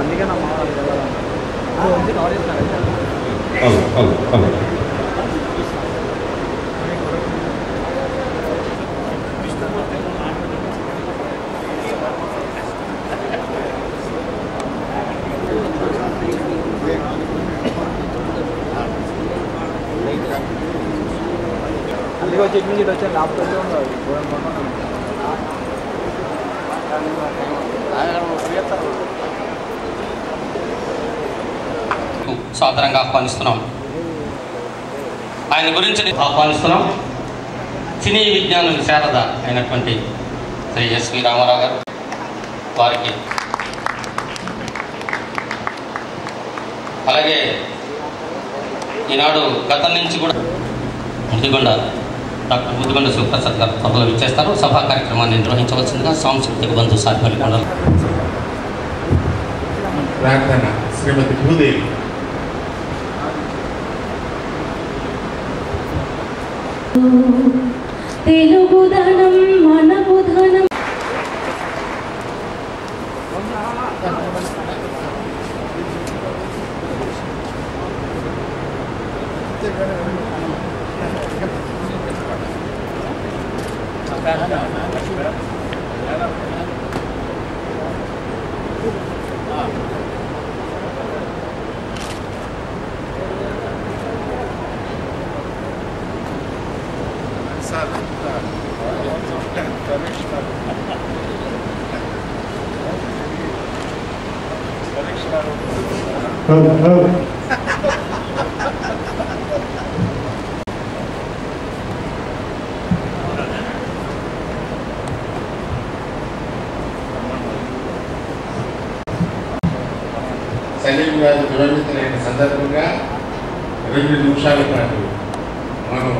అందుకే నా మాట ఉంది నాలెడ్జ్ హలో ఇదిగో హలో నుంచి వచ్చాను లాప్టాప్లో ఉండదు సాదరంగా ఆహ్వానిస్తున్నాం. ఆయన గురించి ఆహ్వానిస్తున్నాం. సినీ విజ్ఞాన శారద అయినటువంటి శ్రీ ఎస్వి రామారావు గారు వారికి. అలాగే ఈనాడు గతం నుంచి కూడా ముదిగొండ డాక్టర్ ముదిగొండ శివప్రసాద్ గారు త్వరలో ఇచ్చేస్తారు సభా కార్యక్రమాన్ని నిర్వహించవలసిందిగా సాంస్కృతిక బంధు సాధ్యాలు కొండలు ప్రార్థన శ్రీమతి భూదేవి. తెలుగుదనం మనకు ధనం. Tabii, tabii. సలీం గారు దివంగతులైన సందర్భంగా రెండు నిమిషాల పాటు మౌనం